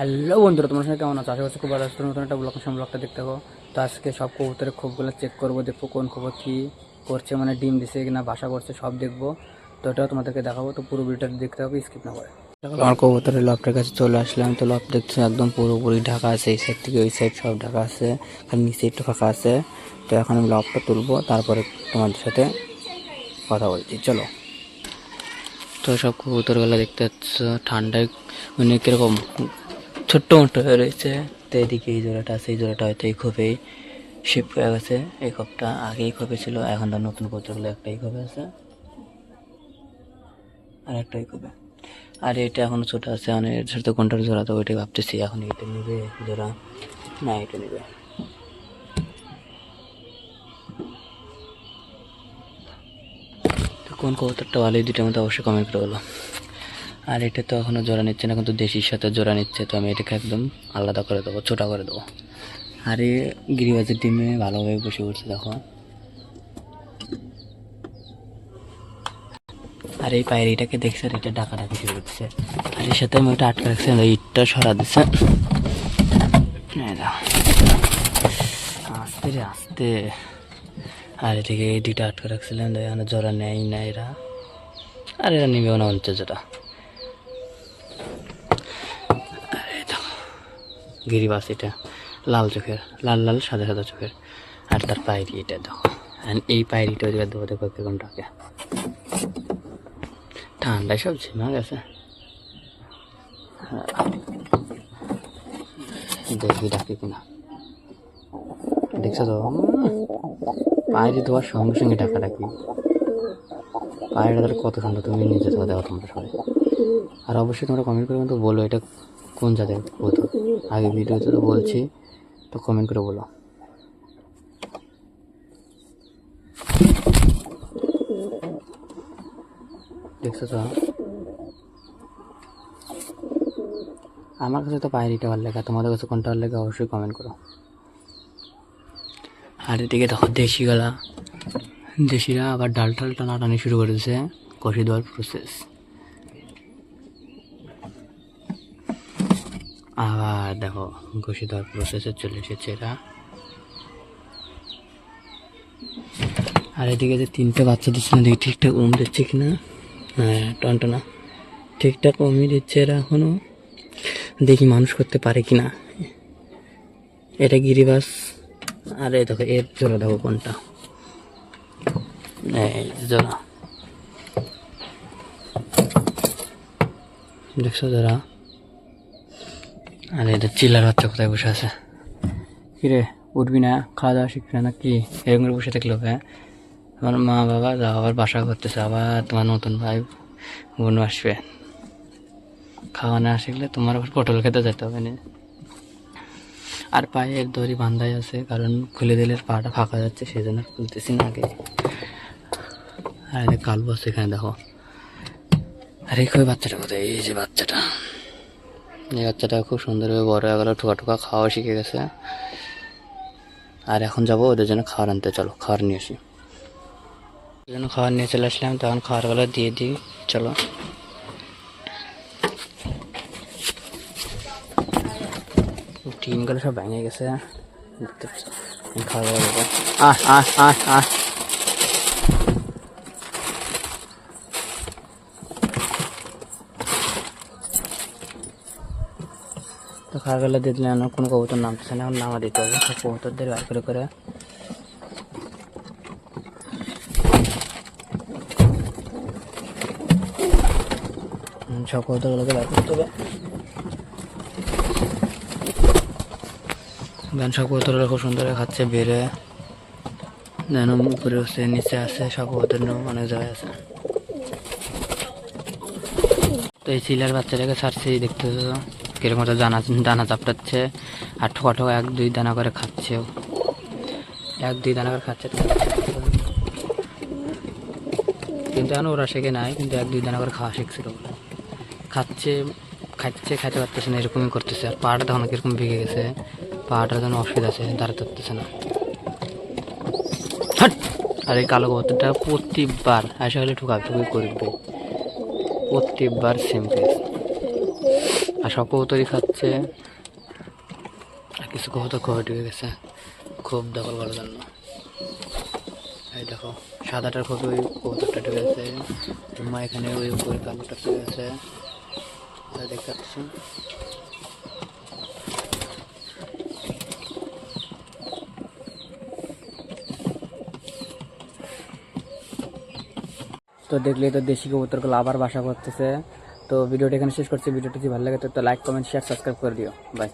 Hello বন্ধুরা, তোমার সঙ্গে কেমন আছো? আশা করছি খুব ভালো আছো। নতুন একটা ব্লগ সঙ্গে ব্লগটা দেখতে থাকো। তো আজকে সব কবুতরের খোপগুলো চেক করব, দেখব কোন খবর কী করছে মানে ডিম দিছে কিনা, বাসা করছে, সব দেখব। তো এটাও তোমাদেরকে দেখাবো। তো পুরো ভিডিওটা দেখতে হবে স্কিপ না করে। আমার কবুতরের লফটের কাছে চলে আসলাম। তো লফট দেখছি একদম পুরোপুরি ঢাকা আছে, এই সাইড থেকে ওই সাইড সব ঢাকা আছে। খালি নিচে একটু ফাঁকা আছে। তো এখন আমি লফটটা তুলবো, তারপরে তোমাদের সাথে কথা বলছি। চলো। তো সব কবুতরগুলো দেখতে পাচ্ছ, ঠান্ডায় মানে কীরকম ছোট্ট মোটো হয়ে রয়েছে। তো এদিকে এই জোড়াটা আছে, এই জোড়াটা হয়তো এই খোপেই শিফট হয়ে গেছে। এই খোপটা আগেই খোপে ছিল, এখন তার নতুন কবুতরগুলো একটা এই খোপে আছে। আর একটা এই খোপে আর এটা এখনও ছোট আছে মানে এর সাথে কোনটার জোড়া, তো ওইটাই ভাবতেছি। এখন এটা নেবে, জোড়া? না, এটা নেবে। কোন কবুতরটা ভালো, এই দুটোর মধ্যে অবশ্যই কমেন্ট করে বলো। আর এটা তো এখনও জোড়া নিচ্ছে না, কিন্তু দেশির সাথে জোড়া নিচ্ছে, তো আমি এটাকে একদম আলাদা করে দেবো, ছোটা করে দেবো। আর এই গিরিবাজের ডিমে ভালোভাবে বসে পড়ছে, দেখো। আর, এই পায়রিটাকে দেখছে আর এটা ডাকা ডাকি করছে। আর এর সাথে আমি ওটা আটকে রাখছি ইটটা সরা দিচ্ছে আস্তে রে, আস্তে। আর এদিকে এই দুইটা আটকে রাখছিলেন জোড়া নেয় না এরা। আর এরা নিবেও না হচ্ছে যেটা আর এই দেখো, গিরিবাস এটা, লাল চোখের, লাল লাল, সাদা সাদা চোখের। আর তার পায়রি এটা দেখো। এই পায়রিটা ওদিকে দেবো দেখো কীরকম ডাকে ঠান্ডায় সব ঝিমা গেছে। দেখি ডাকে কিনা। দেখছ তো? পায়রি দেওয়ার সঙ্গে সঙ্গে টাকা ডাকি পায়রিটা তার কত সুন্দর, তুমি নিজে তো দেখো তোমরা সবাই আর অবশ্যই তোমরা কমেন্ট করে কিন্তু বলো এটা কোন জাতের কবুতর? আগে ভিডিওতে তো বলছি, তো কমেন্ট করে বলো। আমার কাছে তো পায়রিটা ভালো লাগে তোমাদের কাছে কোনটা ভালো লাগে অবশ্যই কমেন্ট করো। আর এদিকে দেখো দেশি গলা দেশিরা আবার ডাল টাল টানাটানি শুরু করেছে কষি দেওয়ার প্রসেস আবার দেখো, ঘষি দেওয়ার প্রসেসে চলে এসেছে এরা। আর এদিকে যে তিনটে বাচ্চা দিচ্ছে না, দেখি ঠিকঠাক উম দিচ্ছে কিনা? হ্যাঁ টনটনা। ঠিকঠাক উমি দিচ্ছে এরা এখনও। দেখি মানুষ করতে পারে কিনা। এটা গিরিবাস আর এই দেখো, এর জোড়া দেখো কোনটা। জোড়া। দেখছ জোড়া? আর, এটা চিল্লার বাচ্চা কোথায় বসে আছে? কিরে, উঠবি না, খাওয়া দাওয়া শিখবি না কি এরকম করে বসে থাকল হ্যাঁ? আমার মা বাবা যা আবার বাসা করতেছে, আবার তোমার নতুন ভাই বোন আসবে। খাওয়া না শিখলে তোমার আবার পটল খেতে যেতে হবে না। আর পায়ের দড়ি বান্ধাই আছে, কারণ খুলে দিলে পাটা ফাঁকা যাচ্ছে সেই জন্য খুলতেছি না আগে। আর কাল বসে এখানে দেখো। আর, কই বাচ্চাটা কোথায়? এই যে বাচ্চাটা। এই বাচ্চাটা খুব সুন্দরভাবে বড় হয়ে গেল ঠোকা ঠোকা খাওয়া শিখে গেছে। আর এখন যাব ওদের জন্য খাবার আনতে, চলো খাবার নিয়ে আসি। জন্য খাবার নিয়ে চলে আসলাম, তখন খাবারগুলো দিয়ে দিই, চলো। টিনগুলো সব ভেঙে গেছে। খাওয়া আহ আহ আহ আহ। তো খাওয়াগুলো দিয়ে দিলে কোনো কবুতর নামতেছে না, এখন নামা দিতে হবে। সব কবুতরদের বার করে করে। সব কবুতরগুলোকে বার করতে হবে। গান সব কবুতরগুলো খুব সুন্দর খাচ্ছে, বেড়ে। যেন উপরে আছে নিচে আছে, সব কবুতর অনেক জায়গায় আছে। তো এই চিলার বাচ্চাটাকে ছাড়ছি দেখতে কীরকম একটা দানা দানা চাপটাচ্ছে আর ঠোকা ঠোকা এক দুই দানা করে খাচ্ছে এক দুই দানা করে খাচ্ছে। কিন্তু এখন ওরা শেখে নাই, কিন্তু এক দুই দানা করে খাওয়া শিখছিল খাচ্ছে খাচ্ছে, খাইতে পারতেছে না, এরকমই করতেছে। আর পাহাড়টা তখন কীরকম ভেঙে গেছে। পাহাড়টার জন্য অসুবিধা আছে, দাঁড়াতে পারতেছে না। আর এই কালো কবুতরটা প্রতিবার আসা হলে ঠুকা ঠুকি করবে। প্রত্যেকবার সেম কেস আর সব কবুতরই খাচ্ছে। আর কিছু কবুতর ঘরে ঢুকে গেছে। খুব দখল করার জন্য এই দেখো, সাদাটার খুব ওই কবুতরটা ঢুকে গেছে। মা এখানে ওই উপরে কালোটা ঢুকে গেছে। দেখতে তো দেখলে তো দেশি কবুতরগুলো আবার বাসা করতেছে। তো ভিডিওটা এখানে শেষ করছি ভিডিওটা যদি ভালো লাগে তো লাইক কমেন্ট শেয়ার সাবস্ক্রাইব করে দিও বাই